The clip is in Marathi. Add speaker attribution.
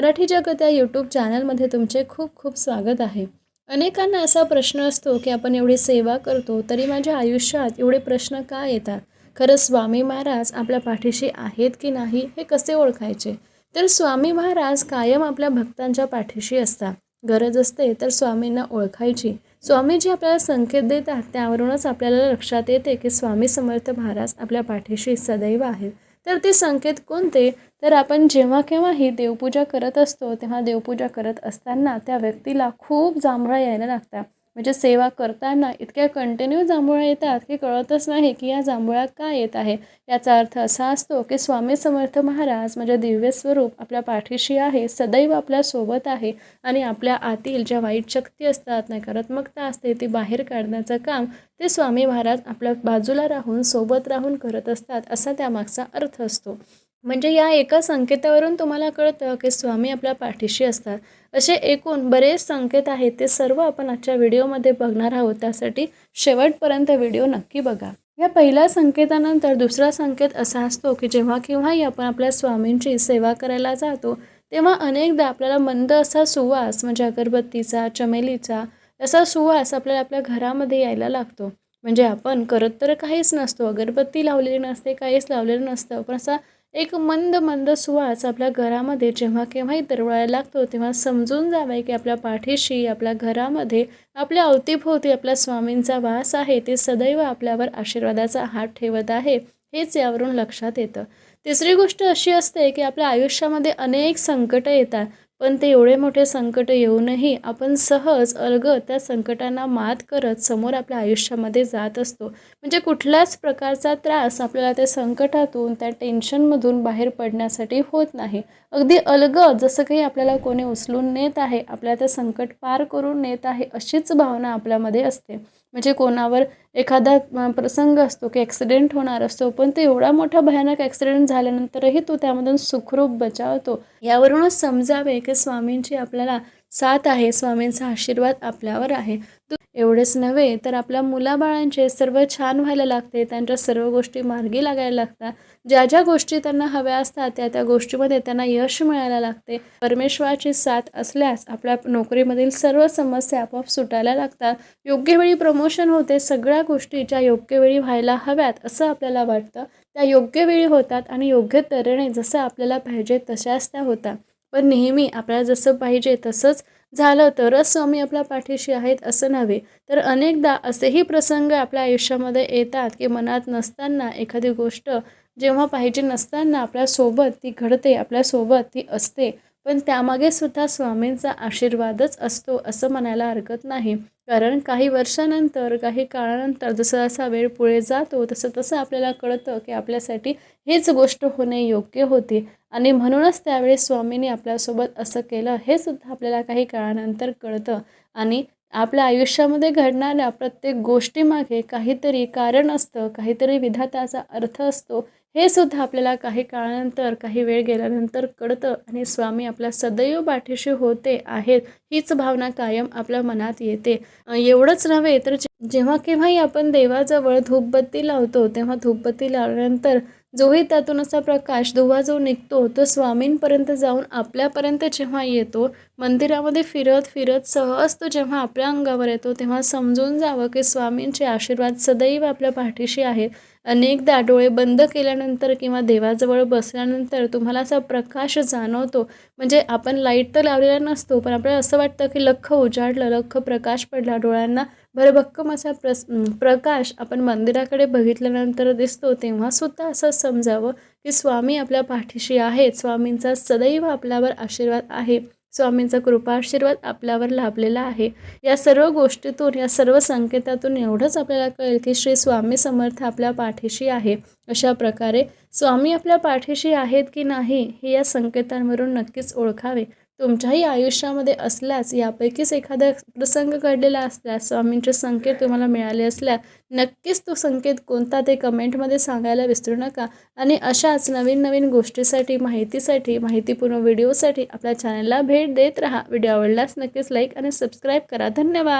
Speaker 1: मराठी जगत या यूट्यूब चॅनलमध्ये तुमचे खूप खूप स्वागत आहे. अनेकांना असा प्रश्न असतो की आपण एवढी सेवा करतो तरी माझ्या आयुष्यात एवढे प्रश्न का येतात? खरं स्वामी महाराज आपल्या पाठीशी आहेत की नाही हे कसे ओळखायचे? तर स्वामी महाराज कायम आपल्या भक्तांच्या पाठीशी असतात. गरज असते तर स्वामींना ओळखायची. स्वामीजी आपल्याला संकेत देतात त्यावरूनच आपल्याला लक्षात येते की स्वामी समर्थ महाराज आपल्या पाठीशी सदैव आहेत. तर ते संकेत कोणते? तर आपण जेव्हा केव्हाही देवपूजा करत असतो तेव्हा देवपूजा करत असताना त्या व्यक्तीला खूप जांभळा यायला लागतात. म्हणजे सेवा करताना इतक्या कंटिन्यू जांभळा येतात की कळतच नाही की या जांभळा का येत आहे. याचा अर्थ असा असतो की स्वामी समर्थ महाराज म्हणजे दिव्य स्वरूप आपल्या पाठीशी आहे सदैव आपल्यासोबत आहे आणि आपल्या आतील ज्या वाईट शक्ती असतात नकारात्मकता असते ती बाहेर काढण्याचं काम ते स्वामी महाराज आपल्या बाजूला राहून सोबत राहून करत असतात असा त्यामागचा अर्थ असतो. म्हणजे या एका संकेतावरून तुम्हाला कळतं की स्वामी आपल्या पाठीशी असतात. असे एकूण बरेच संकेत आहेत ते सर्व आपण आजच्या व्हिडिओमध्ये बघणार आहोत. त्यासाठी शेवटपर्यंत व्हिडिओ नक्की बघा. या पहिल्या संकेतानंतर दुसरा संकेत असा असतो की जेव्हा केव्हाही आपण आपल्या स्वामींची सेवा करायला जातो तेव्हा अनेकदा आपल्याला मंद असा सुवास म्हणजे अगरबत्तीचा चमेलीचा असा सुवास आपल्याला आपल्या घरामध्ये यायला लागतो. म्हणजे आपण करत तर काहीच नसतो अगरबत्ती लावलेली नसते काहीच लावलेलं नसतं पण असा एक मंद मंद सुवास आपल्या घरामध्ये जेव्हा केव्हाही दरवळायला लागतो तेव्हा समजून जावे की आपल्या पाठीशी आपल्या घरामध्ये आपल्या अवतीभोवती आपल्या स्वामींचा वास आहे ते सदैव आपल्यावर आशीर्वादाचा हात ठेवत आहे हेच यावरून लक्षात येतं. तिसरी गोष्ट अशी असते की आपल्या आयुष्यामध्ये अनेक संकटं येतात. पण ते एवढे मोठे संकट येऊनही आपण सहज अलगद त्या संकटांना मात करत समोर आपल्या आयुष्यामध्ये जात असतो. म्हणजे कुठल्याच प्रकारचा त्रास आपल्याला त्या संकटातून त्या टेन्शनमधून बाहेर पडण्यासाठी होत नाही. अगदी अलगद जसं काही आपल्याला कोणी उचलून नेत आहे आपल्या ते संकट पार करून नेत आहे अशीच भावना आपल्यामध्ये असते. म्हणजे कोणावर एखादा प्रसंग असतो की ॲक्सिडेंट होणार असतो पण तो एवढा मोठा भयानक ॲक्सिडेंट झाल्यानंतरही तो त्यामधून सुखरूप बचावतो. यावरूनच समजावे की स्वामींची आपल्याला साथ आहे स्वामींचा आशीर्वाद आपल्यावर आहे. एवढेच नव्हे तर आपल्या मुलाबाळांचे सर्व छान व्हायला लागते त्यांच्या सर्व गोष्टी मार्गी लागायला लागतात. ज्या ज्या गोष्टी त्यांना हव्या असतात त्या त्या गोष्टीमध्ये त्यांना यश मिळायला लागते. परमेश्वराची साथ असल्यास आपल्या नोकरीमधील सर्व समस्या आपोआप सुटायला लागतात. योग्य वेळी प्रमोशन होते सगळ्या गोष्टी ज्या योग्य वेळी व्हायला हव्यात असं आपल्याला वाटतं. त्या योग्य वेळी होतात आणि योग्य तऱ्हेने जसं आपल्याला पाहिजे तशाच त्या होतात. पण नेहमी आपल्याला जसं पाहिजे तसंच झालं तरच स्वामी आपल्या पाठीशी आहेत असं नव्हे. तर अनेकदा असेही प्रसंग आपल्या आयुष्यामध्ये येतात की मनात नसताना एखादी गोष्ट जेव्हा पाहिजे नसताना आपल्यासोबत ती घडते आपल्यासोबत ती असते. पण त्यामागे सुद्धा स्वामींचा आशीर्वादच असतो असं म्हणायला हरकत नाही. कारण काही वर्षानंतर काही काळानंतर जसं असा वेळ पुढे जातो तसं तसं आपल्याला कळतं की आपल्यासाठी हेच गोष्ट होणे योग्य होती. आणि म्हणूनच त्यावेळी स्वामींनी आपल्यासोबत असं केलं हे सुद्धा आपल्याला काही काळानंतर कळतं. आणि आपल्या आयुष्यामध्ये घडणाऱ्या प्रत्येक गोष्टीमागे काहीतरी कारण असतं काहीतरी विधाताचा अर्थ असतो हे सुद्धा आपल्याला काही काळानंतर काही वेळ गेल्यानंतर कळतं आणि स्वामी आपल्या सदैव पाठीशी होते आहेत हीच भावना कायम आपल्या मनात येते. एवढंच नव्हे तर जेव्हा केव्हाही आपण देवाजवळ धूपबत्ती लावतो तेव्हा धूपबत्ती लावल्यानंतर जोही त्यातून असा प्रकाश धुवा जो निघतो तो स्वामींपर्यंत जाऊन आपल्यापर्यंत जेव्हा येतो मंदिरामध्ये फिरत फिरत सहज तो जेव्हा आपल्या अंगावर येतो तेव्हा समजून जावं की स्वामींचे आशीर्वाद सदैव आपल्या पाठीशी आहेत. अनेकदा डोळे बंद केल्यानंतर किंवा देवाजवळ बसल्यानंतर तुम्हाला असा प्रकाश जाणवतो. म्हणजे आपण लाइट तर लावलेला नसतो पण आपल्याला असं वाटतं की लख उजाडलं लख प्रकाश पडला डोळ्यांना भरभक्कम असा प्रस प्रकाश आपण मंदिराकडे बघितल्यानंतर दिसतो तेव्हासुद्धा असं समजावं की स्वामी आपल्या पाठीशी आहेत. स्वामींचा सदैव आपल्यावर आशीर्वाद आहे. स्वामींचा कृपा आशीर्वाद आपल्यावर लाभलेला आहे. या सर्व गोष्टीतून या सर्व संकेतातून एवढंच आपल्याला कळेल की श्री स्वामी समर्थ आपल्या पाठीशी आहे. अशा प्रकारे स्वामी आपल्या पाठीशी आहेत की नाही हे या संकेतांवरून नक्कीच ओळखावे. तुमच्याही आयुष्यामध्ये असल्यास यापैकीच एखादा प्रसंग घडलेला असल्यास स्वामींचे संकेत तुम्हाला मिळाले असल्यास नक्कीच तो संकेत कोणता ते कमेंटमध्ये सांगायला विसरू नका. आणि अशाच नवीन नवीन गोष्टीसाठी माहितीसाठी माहितीपूर्ण व्हिडिओसाठी आपल्या चॅनलला भेट देत राहा. व्हिडिओ आवडल्यास नक्कीच लाईक आणि सबस्क्राईब करा. धन्यवाद!